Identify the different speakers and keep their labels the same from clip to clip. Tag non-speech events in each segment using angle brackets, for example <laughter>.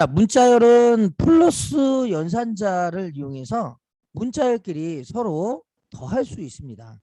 Speaker 1: 자, 문자열은 플러스 연산자를 이용해서 문자열끼리 서로 더할 수 있습니다.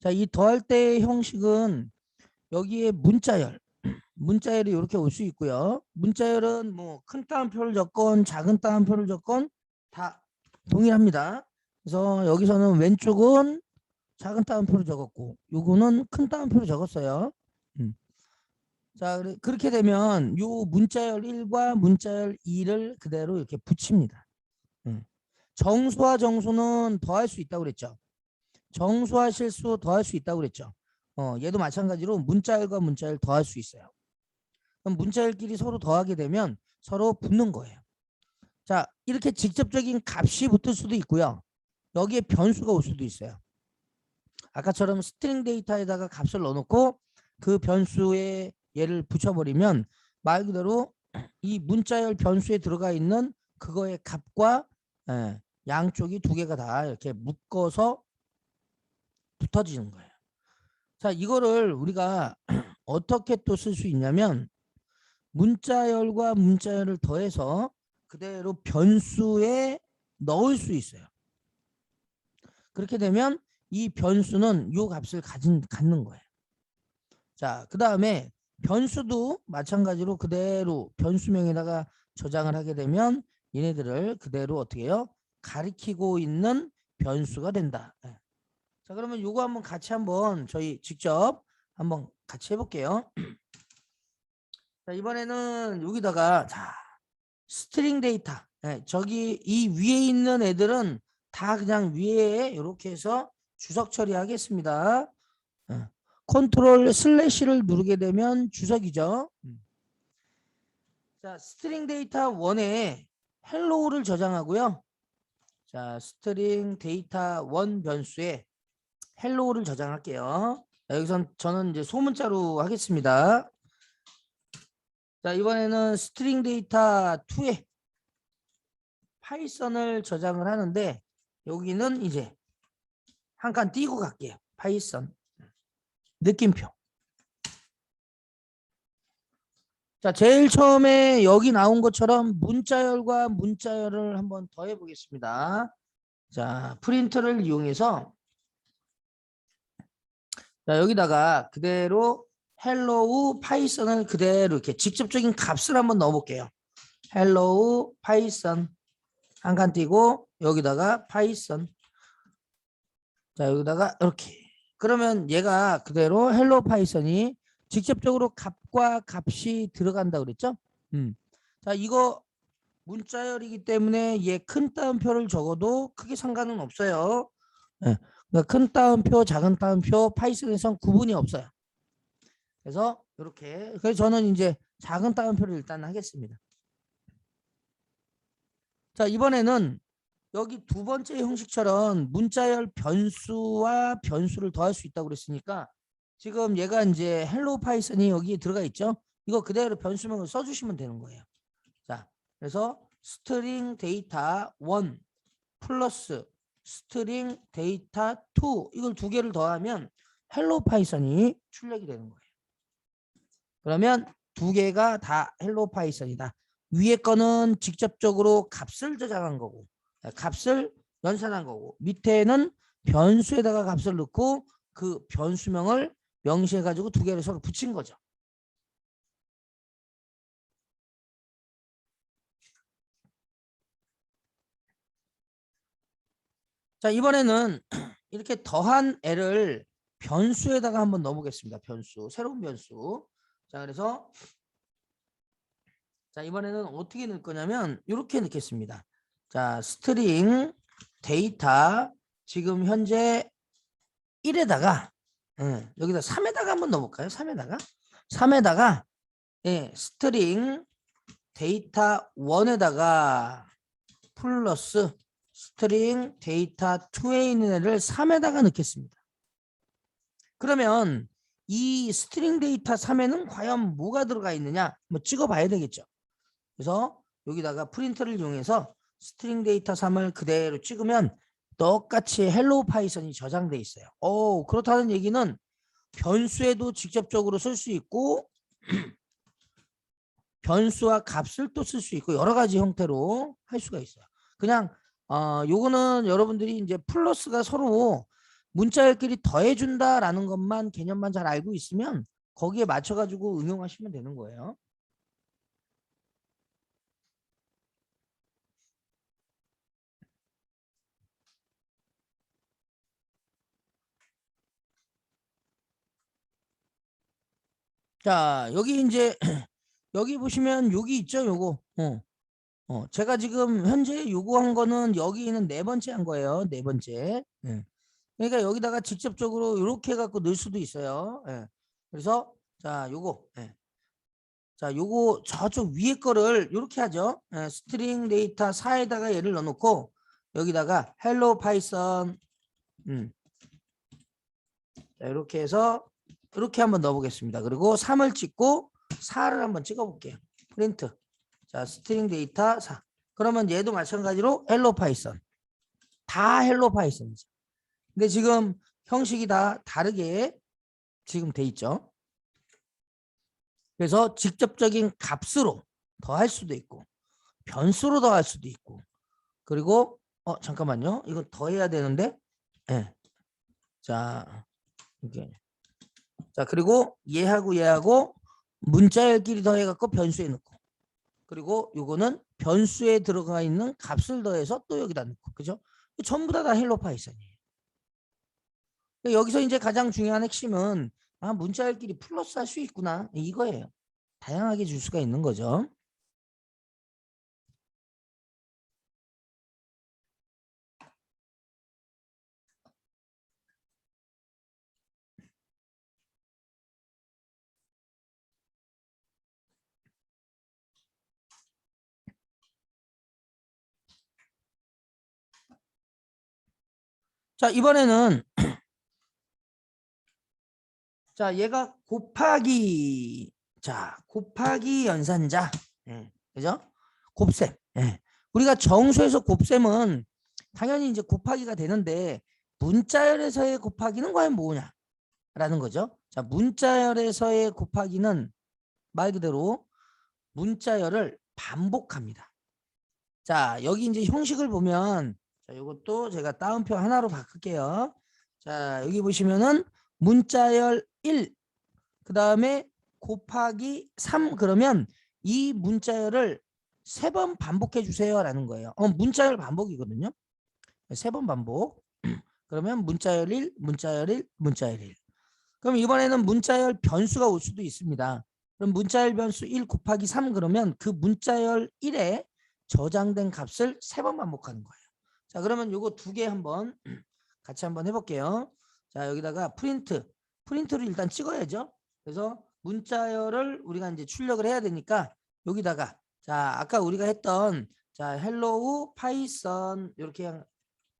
Speaker 1: 자, 이 더할 때 형식은 여기에 문자열, 문자열이 이렇게 올 수 있고요. 문자열은 뭐 큰 따옴표를 적건 작은 따옴표를 적건 다 동일합니다. 그래서 여기서는 왼쪽은 작은 따옴표를 적었고 요거는 큰 따옴표를 적었어요. 음. 자, 그렇게 되면 요 문자열 1과 문자열 2를 그대로 이렇게 붙입니다. 음. 정수와 정수는 더할 수 있다고 그랬죠. 정수와 실수 더할 수 있다고 그랬죠. 어, 얘도 마찬가지로 문자열과 문자열 더할 수 있어요. 그럼 문자열끼리 서로 더하게 되면 서로 붙는 거예요. 자, 이렇게 직접적인 값이 붙을 수도 있고요. 여기에 변수가 올 수도 있어요. 아까처럼 스트링 데이터에다가 값을 넣어놓고 그 변수에 얘를 붙여버리면 말 그대로 이 문자열 변수에 들어가 있는 그거의 값과 예, 양쪽이 두 개가 다 이렇게 묶어서 붙어지는 거예요. 자, 이거를 우리가 <clears throat> 어떻게 또 쓸 수 있냐면 문자열과 문자열을 더해서 그대로 변수에 넣을 수 있어요. 그렇게 되면 이 변수는 요 값을 가진 갖는 거예요. 자, 그 다음에 변수도 마찬가지로 그대로 변수명에다가 저장을 하게 되면 얘네들을 그대로 어떻게 해요? 가리키고 있는 변수가 된다. 예. 자, 그러면 요거 한번 같이 한번 저희 직접 한번 같이 해볼게요. <clears throat> 자, 이번에는 여기다가 자, 스트링 데이터. 예, 저기 이 위에 있는 애들은 다 그냥 위에 이렇게 해서 주석 처리하겠습니다. 예. 컨트롤 슬래시를 누르게 되면 주석이죠. 음. 자, 스트링 데이터 1에 헬로우를 저장하고요. 자, 스트링 데이터 1 변수에 헬로우를 저장할게요. 자, 여기선 저는 이제 소문자로 하겠습니다. 자, 이번에는 스트링 데이터 2에 파이썬을 저장을 하는데 여기는 이제 한 칸 띄고 갈게요. 파이썬. 느낌표. 자, 제일 처음에 여기 나온 것처럼 문자열과 문자열을 한번 더해 보겠습니다. 자, 프린터를 이용해서 자, 여기다가 그대로 헬로우 파이썬을 그대로 이렇게 직접적인 값을 한번 넣어 볼게요. 헬로우 파이썬 한 칸 띄고 여기다가 파이썬 자, 여기다가 이렇게 그러면 얘가 그대로 헬로 파이썬이 직접적으로 값과 값이 들어간다 그랬죠? 음. 자, 이거 문자열이기 때문에 얘 큰 따옴표를 적어도 크게 상관은 없어요. 예. 그러니까 큰 따옴표, 작은 따옴표 파이썬에선 구분이 없어요. 그래서 이렇게 그래서 저는 이제 작은 따옴표를 일단 하겠습니다. 자, 이번에는 여기 두 번째 형식처럼 문자열 변수와 변수를 더할 수 있다고 그랬으니까 지금 얘가 이제 헬로 파이썬이 여기에 들어가 있죠. 이거 그대로 변수명을 써주시면 되는 거예요. 자, 그래서 스트링 데이터 1 플러스 스트링 데이터 2 이걸 두 개를 더하면 헬로 파이썬이 출력이 되는 거예요. 그러면 두 개가 다 헬로 파이썬이다. 위에 거는 직접적으로 값을 저장한 거고 값을 연산한 거고 밑에는 변수에다가 값을 넣고 그 변수명을 명시해 가지고 두 개를 서로 붙인 거죠. 자 이번에는 <clears throat> 이렇게 더한 애를 변수에다가 한번 넣어보겠습니다. 변수 새로운 변수. 자 그래서 자 이번에는 어떻게 넣을 거냐면 이렇게 넣겠습니다. 자, 스트링 데이터 지금 현재 1에다가 예, 여기다 3에다가 한번 넣어볼까요? 3에다가 3에다가 예, 스트링 데이터 1에다가 플러스 스트링 데이터 2에 있는 애를 3에다가 넣겠습니다. 그러면 이 스트링 데이터 3에는 과연 뭐가 들어가 있느냐? 뭐 찍어봐야 되겠죠. 그래서 여기다가 프린터를 이용해서 스트링 데이터 3을 그대로 찍으면 똑같이 헬로 파이썬이 저장돼 있어요. 오, 그렇다는 얘기는 변수에도 직접적으로 쓸 수 있고 <clears throat> 변수와 값을 또 쓸 수 있고 여러 가지 형태로 할 수가 있어요. 그냥 어 요거는 여러분들이 이제 플러스가 서로 문자열끼리 더해준다라는 것만 개념만 잘 알고 있으면 거기에 맞춰가지고 응용하시면 되는 거예요. 자 여기 이제 <clears throat> 여기 보시면 여기 있죠 요거 어. 어 제가 지금 현재 요구한 거는 여기 있는 네 번째 한 거예요 네 번째 예. 그러니까 여기다가 직접적으로 이렇게 갖고 넣을 수도 있어요 예. 그래서 자 요거 예. 자 요거 저쪽 위에 거를 이렇게 하죠 예. 스트링 데이터 4에다가 얘를 넣어 놓고 여기다가 헬로 파이썬 음. 자 이렇게 해서 이렇게 한번 넣어보겠습니다. 그리고 3을 찍고 4를 한번 찍어볼게요. 프린트. 자, 스트링 데이터 4. 그러면 얘도 마찬가지로 헬로 파이썬. 다 헬로 파이썬이죠. 근데 지금 형식이 다 다르게 지금 돼 있죠. 그래서 직접적인 값으로 더할 수도 있고 변수로 더할 수도 있고 그리고 어 잠깐만요. 이거 더해야 되는데 예. 네. 자, 이게 자 그리고 얘하고 얘하고 문자열끼리 더해갖고 변수에 넣고 그리고 요거는 변수에 들어가 있는 값을 더해서 또 여기다 넣고 그죠? 전부 다 다 헬로 파이썬이에요. 여기서 이제 가장 중요한 핵심은 아 문자열끼리 플러스 할 수 있구나 이거예요. 다양하게 줄 수가 있는 거죠. 자 이번에는 <clears throat> 자 얘가 곱하기 자 곱하기 연산자. 예, 그죠? 곱셈. 예. 우리가 정수에서 곱셈은 당연히 이제 곱하기가 되는데 문자열에서의 곱하기는 과연 뭐냐 라는 거죠. 자 문자열에서의 곱하기는 말 그대로 문자열을 반복합니다. 자 여기 이제 형식을 보면 자, 이것도 제가 따옴표 하나로 바꿀게요. 자, 여기 보시면은 문자열 1, 그 다음에 곱하기 3 그러면 이 문자열을 세 번 반복해 주세요 라는 거예요. 어, 문자열 반복이거든요. 세 번 반복. <clears throat> 그러면 문자열 1, 문자열 1, 문자열 1. 그럼 이번에는 문자열 변수가 올 수도 있습니다. 그럼 문자열 변수 1 곱하기 3 그러면 그 문자열 1에 저장된 값을 세 번 반복하는 거예요. 자 그러면 요거 두 개 한번 <clears throat> 같이 한번 해볼게요. 자 여기다가 프린트 프린트를 일단 찍어야죠. 그래서 문자열을 우리가 이제 출력을 해야 되니까 여기다가 자 아까 우리가 했던 자 헬로우 파이썬 이렇게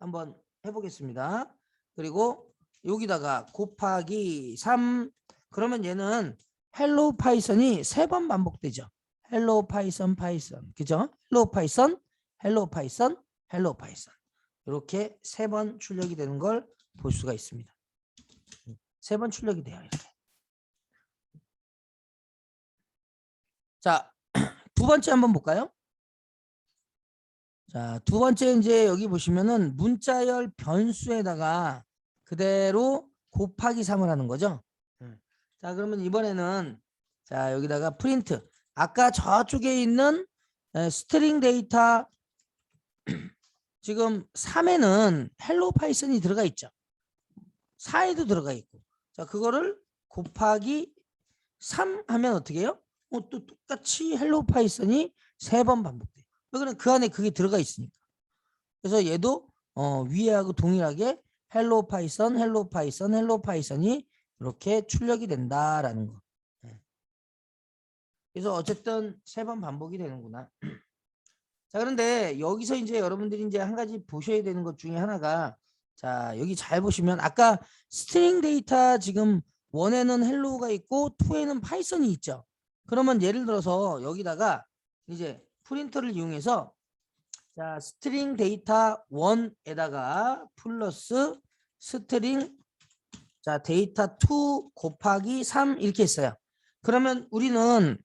Speaker 1: 한번 해보겠습니다. 그리고 여기다가 곱하기 3 그러면 얘는 헬로우 파이썬이 세 번 반복되죠. 헬로우 파이썬 파이썬 그죠? 헬로우 파이썬 헬로우 파이썬 헬로우 파이썬 이렇게 세 번 출력이 되는 걸 볼 수가 있습니다. 세 번 출력이 돼요. 이렇게. 자, <clears throat> 두 번째 한번 볼까요? 자, 두 번째 이제 여기 보시면은 문자열 변수에다가 그대로 곱하기 3을 하는 거죠. 자, 그러면 이번에는 자, 여기다가 프린트. 아까 저쪽에 있는 스트링 데이터 지금 3에는 헬로 파이썬이 들어가 있죠. 4에도 들어가 있고. 자, 그거를 곱하기 3 하면 어떻게 해요? 어, 또 똑같이 헬로 파이썬이 세 번 반복돼요. 왜냐면 그 안에 그게 들어가 있으니까. 그래서 얘도 어, 위에하고 동일하게 헬로 파이썬, 헬로 파이썬, 헬로 파이썬이 이렇게 출력이 된다라는 거. 네. 그래서 어쨌든 세 번 반복이 되는구나. 자 그런데 여기서 이제 여러분들이 이제 한 가지 보셔야 되는 것 중에 하나가 자 여기 잘 보시면 아까 스트링 데이터 지금 원에는 헬로우가 있고 투에는 파이썬이 있죠. 그러면 예를 들어서 여기다가 이제 프린터를 이용해서 자 스트링 데이터 원에다가 플러스 스트링 자 데이터 2 곱하기 3 이렇게 했어요. 그러면 우리는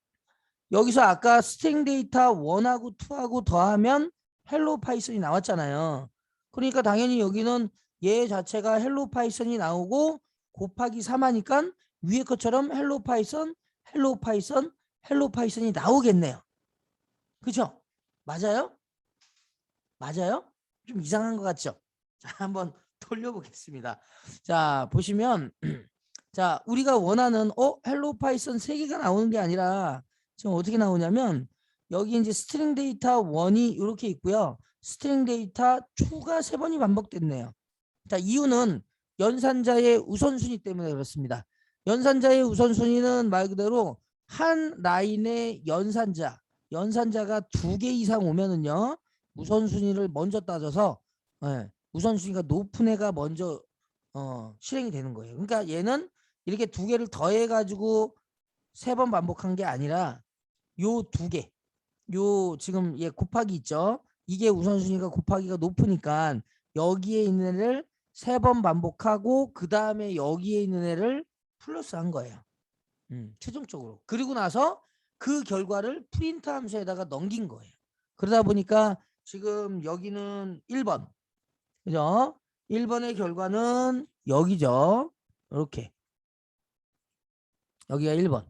Speaker 1: 여기서 아까 스트링 데이터 1하고 2하고 더하면 헬로 파이썬이 나왔잖아요. 그러니까 당연히 여기는 얘 자체가 헬로 파이썬이 나오고 곱하기 3하니까 위에 것처럼 헬로 파이썬, 헬로 파이썬, 헬로 파이썬이 나오겠네요. 그죠? 맞아요? 맞아요? 좀 이상한 것 같죠? 자, 한번 돌려보겠습니다. 자, 보시면 <clears throat> 자, 우리가 원하는 어, 헬로 파이썬 3개가 나오는 게 아니라 지금 어떻게 나오냐면 여기 이제 스트링 데이터 1이 이렇게 있고요. 스트링 데이터 2가 세 번이 반복됐네요. 자, 이유는 연산자의 우선순위 때문에 그렇습니다. 연산자의 우선순위는 말 그대로 한 라인의 연산자, 연산자가 두 개 이상 오면은요. 우선순위를 먼저 따져서 예, 우선순위가 높은 애가 먼저 어, 실행이 되는 거예요. 그러니까 얘는 이렇게 두 개를 더해 가지고 세 번 반복한 게 아니라 요 두 개. 요 지금 얘 곱하기 있죠. 이게 우선순위가 곱하기가 높으니까 여기에 있는 애를 세 번 반복하고 그 다음에 여기에 있는 애를 플러스 한 거예요. 음, 최종적으로. 그리고 나서 그 결과를 프린트 함수에다가 넘긴 거예요. 그러다 보니까 지금 여기는 1번. 그죠? 1번의 결과는 여기죠. 이렇게. 여기가 1번.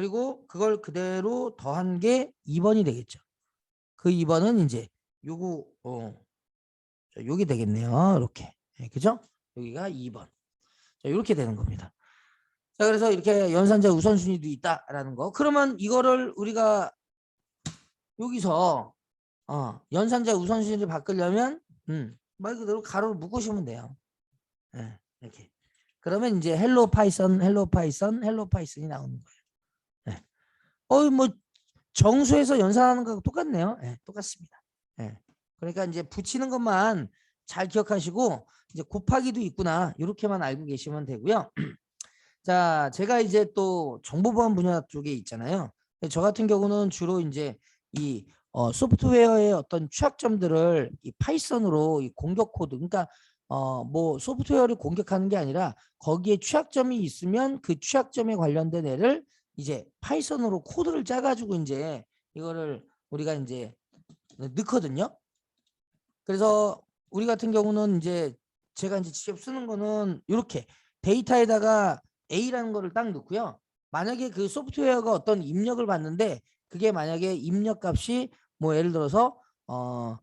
Speaker 1: 그리고 그걸 그대로 더한 게 2번이 되겠죠. 그 2번은 이제 요거 어 자, 요게 되겠네요. 이렇게. 예, 그죠? 여기가 2번. 자, 이렇게 되는 겁니다. 자, 그래서 이렇게 연산자 우선순위도 있다라는 거. 그러면 이거를 우리가 여기서 어, 연산자 우선순위를 바꾸려면 음, 말 그대로 가로를 묶으시면 돼요. 예, 이렇게. 그러면 이제 헬로 파이썬, 헬로 파이썬, 헬로 파이썬이 나오는 거예요. 예. 어이 뭐 정수에서 연산하는 거하고 똑같네요. 예, 똑같습니다. 예. 그러니까 이제 붙이는 것만 잘 기억하시고 이제 곱하기도 있구나 이렇게만 알고 계시면 되고요. <clears throat> 자, 제가 이제 또 정보보안 분야 쪽에 있잖아요. 저 같은 경우는 주로 이제 이 어, 소프트웨어의 어떤 취약점들을 이 파이썬으로 이 공격 코드, 그러니까 어, 뭐 소프트웨어를 공격하는 게 아니라 거기에 취약점이 있으면 그 취약점에 관련된 애를 이제 파이썬으로 코드를 짜가지고 이제 이거를 우리가 이제 넣거든요. 그래서 우리 같은 경우는 이제 제가 이제 직접 쓰는 거는 이렇게 데이터에다가 A라는 거를 딱 넣고요. 만약에 그 소프트웨어가 어떤 입력을 받는데 그게 만약에 입력 값이 뭐 예를 들어서 어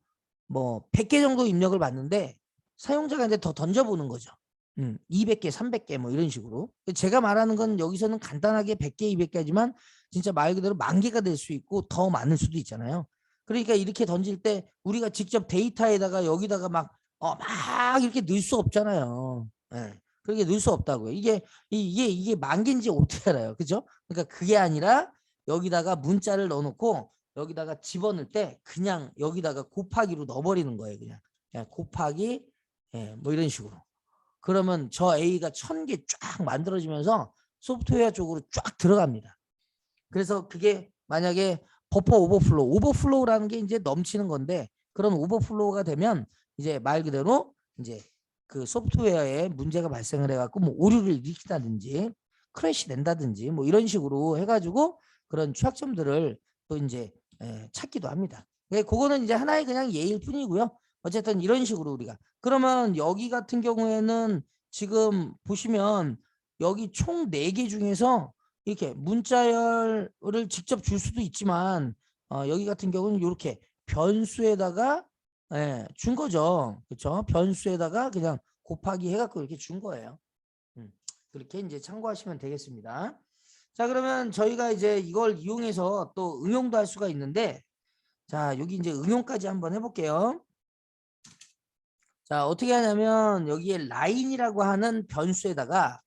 Speaker 1: 뭐 100개 정도 입력을 받는데 사용자가 이제 더 던져보는 거죠. 음, 200개, 300개 뭐 이런 식으로. 제가 말하는 건 여기서는 간단하게 100개, 200개지만 진짜 말 그대로 만 개가 될 수 있고 더 많을 수도 있잖아요. 그러니까 이렇게 던질 때 우리가 직접 데이터에다가 여기다가 막, 어, 막 이렇게 넣을 수 없잖아요. 예. 그렇게 넣을 수 없다고요. 이게, 이게, 이게 만 개인지 어떻게 <laughs> 알아요. 그죠? 그러니까 그게 아니라 여기다가 문자를 넣어놓고 여기다가 집어넣을 때 그냥 여기다가 곱하기로 넣어버리는 거예요. 그냥. 그냥 곱하기, 예, 뭐 이런 식으로. 그러면 저 A가 천 개 쫙 만들어지면서 소프트웨어 쪽으로 쫙 들어갑니다. 그래서 그게 만약에 버퍼 오버플로우, 오버플로우라는 게 이제 넘치는 건데 그런 오버플로우가 되면 이제 말 그대로 이제 그 소프트웨어에 문제가 발생을 해갖고 뭐 오류를 일으킨다든지 크래시 된다든지 뭐 이런 식으로 해가지고 그런 취약점들을 또 이제 에, 찾기도 합니다. 네, 그거는 이제 하나의 그냥 예일 뿐이고요. 어쨌든 이런 식으로 우리가 그러면 여기 같은 경우에는 지금 보시면 여기 총 4개 중에서 이렇게 문자열을 직접 줄 수도 있지만 어, 여기 같은 경우는 이렇게 변수에다가 예, 준 거죠. 그렇죠? 변수에다가 그냥 곱하기 해갖고 이렇게 준 거예요. 음, 그렇게 이제 참고하시면 되겠습니다. 자 그러면 저희가 이제 이걸 이용해서 또 응용도 할 수가 있는데 자 여기 이제 응용까지 한번 해볼게요. 자 어떻게 하냐면 여기에 라인이라고 하는 변수에다가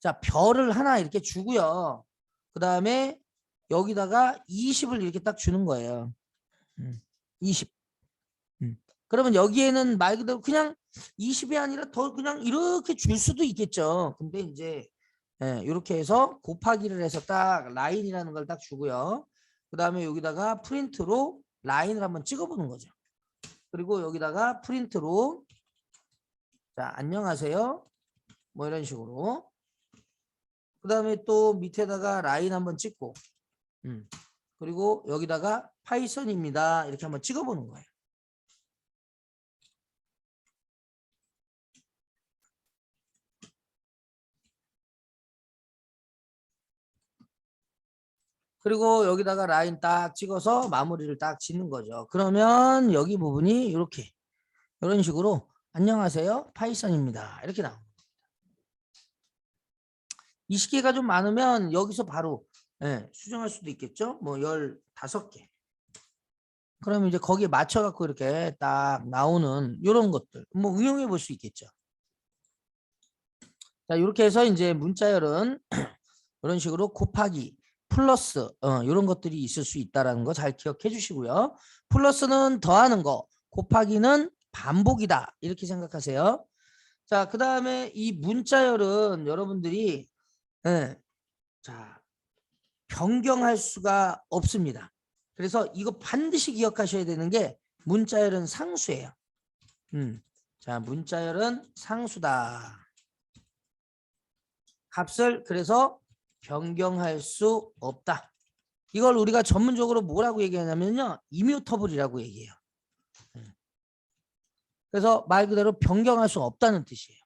Speaker 1: 자 별을 하나 이렇게 주고요. 그 다음에 여기다가 20을 이렇게 딱 주는 거예요. 음, 20. 음. 그러면 여기에는 말 그대로 그냥 20이 아니라 더 그냥 이렇게 줄 수도 있겠죠. 근데 이제 예, 이렇게 해서 곱하기를 해서 딱 라인이라는 걸 딱 주고요. 그 다음에 여기다가 프린트로 라인을 한번 찍어보는 거죠. 그리고 여기다가 프린트로 자 안녕하세요. 뭐 이런 식으로 그 다음에 또 밑에다가 라인 한번 찍고 음. 그리고 여기다가 파이썬입니다. 이렇게 한번 찍어보는 거예요. 그리고 여기다가 라인 딱 찍어서 마무리를 딱 짓는 거죠. 그러면 여기 부분이 이렇게 이런 식으로 안녕하세요 파이썬입니다. 이렇게 나옵니다. 20개가 좀 많으면 여기서 바로 예, 수정할 수도 있겠죠. 뭐 15개. 그러면 이제 거기에 맞춰 갖고 이렇게 딱 나오는 이런 것들 뭐 응용해 볼 수 있겠죠. 자, 이렇게 해서 이제 문자열은 <clears throat> 이런 식으로 곱하기 플러스 어, 이런 것들이 있을 수 있다라는 거 잘 기억해 주시고요. 플러스는 더하는 거, 곱하기는 반복이다 이렇게 생각하세요. 자, 그 다음에 이 문자열은 여러분들이 예, 자 변경할 수가 없습니다. 그래서 이거 반드시 기억하셔야 되는 게 문자열은 상수예요. 음, 자 문자열은 상수다. 값을 그래서 변경할 수 없다. 이걸 우리가 전문적으로 뭐라고 얘기하냐면요. 이뮤터블이라고 얘기해요. 음. 그래서 말 그대로 변경할 수 없다는 뜻이에요.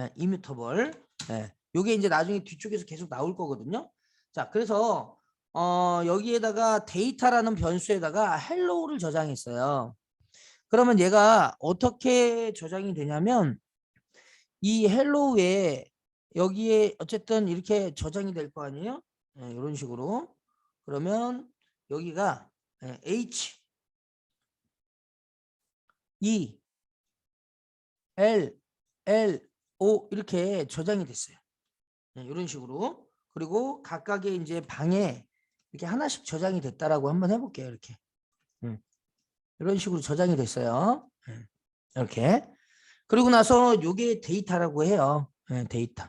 Speaker 1: 예, 이뮤터블. 예, 요게 이제 나중에 뒤쪽에서 계속 나올 거거든요. 자, 그래서 어, 여기에다가 데이터라는 변수에다가 헬로우를 저장했어요. 그러면 얘가 어떻게 저장이 되냐면 이 헬로우에 여기에 어쨌든 이렇게 저장이 될 거 아니에요? 네, 이런 식으로. 그러면 여기가 네, H E L L O 이렇게 저장이 됐어요. 네, 이런 식으로. 그리고 각각의 이제 방에 이렇게 하나씩 저장이 됐다라고 한번 해볼게요. 이렇게. 음. 이런 식으로 저장이 됐어요. 음. 이렇게. 그리고 나서 요게 데이터라고 해요. 네, 데이터.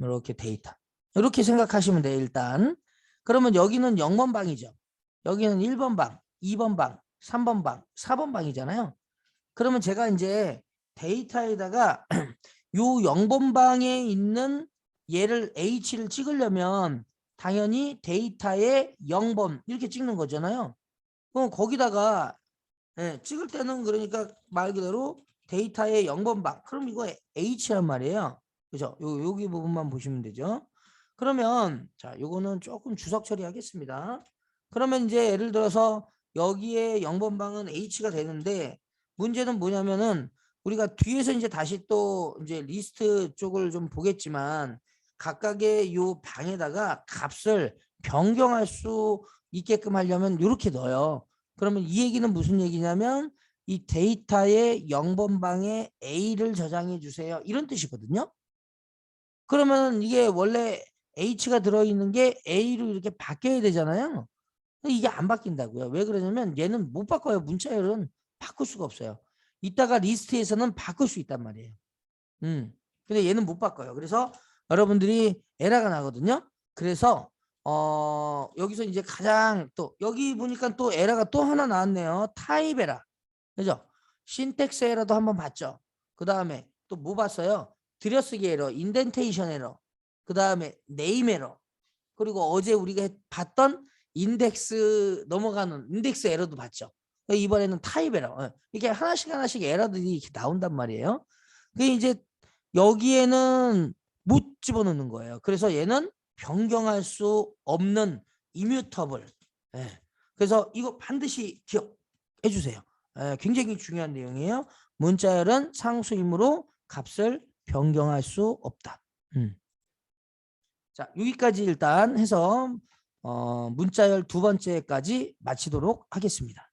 Speaker 1: 이렇게 데이터. 이렇게 생각하시면 돼요. 일단. 그러면 여기는 0번 방이죠. 여기는 1번 방, 2번 방, 3번 방, 4번 방이잖아요. 그러면 제가 이제 데이터에다가 <clears throat> 요 0번 방에 있는 얘를 H를 찍으려면 당연히 데이터에 0번 이렇게 찍는 거잖아요. 그럼 거기다가 예, 찍을 때는 그러니까 말 그대로 데이터에 0번 방. 그럼 이거 H란 말이에요. 그죠? 요, 여기 부분만 보시면 되죠. 그러면 자, 요거는 조금 주석 처리하겠습니다. 그러면 이제 예를 들어서 여기에 0번 방은 H가 되는데 문제는 뭐냐면은 우리가 뒤에서 이제 다시 또 이제 리스트 쪽을 좀 보겠지만 각각의 요 방에다가 값을 변경할 수 있게끔 하려면 이렇게 넣어요. 그러면 이 얘기는 무슨 얘기냐면 이 데이터의 0번 방에 A를 저장해 주세요. 이런 뜻이거든요. 그러면 이게 원래 H가 들어있는 게 A로 이렇게 바뀌어야 되잖아요. 이게 안 바뀐다고요. 왜 그러냐면 얘는 못 바꿔요. 문자열은 바꿀 수가 없어요. 이따가 리스트에서는 바꿀 수 있단 말이에요. 음. 근데 얘는 못 바꿔요. 그래서 여러분들이 에러가 나거든요. 그래서 어 여기서 이제 가장 또 여기 보니까 또 에러가 또 하나 나왔네요. 타입 에러. 그죠? 신텍스 에러도 한번 봤죠. 그 다음에 또 뭐 봤어요? 들여쓰기 에러, 인덴테이션 에러. 그 다음에 네임 에러. 그리고 어제 우리가 봤던 인덱스 넘어가는 인덱스 에러도 봤죠. 이번에는 타입 에러. 어, 이게 하나씩 하나씩 에러들이 이렇게 나온단 말이에요. 그 이제 여기에는 못 집어넣는 거예요. 그래서 얘는 변경할 수 없는 이뮤터블. 예. 그래서 이거 반드시 기억해 주세요. 예, 굉장히 중요한 내용이에요. 문자열은 상수이므로 값을 변경할 수 없다. 음. 자 여기까지 일단 해서 어, 문자열 두 번째까지 마치도록 하겠습니다.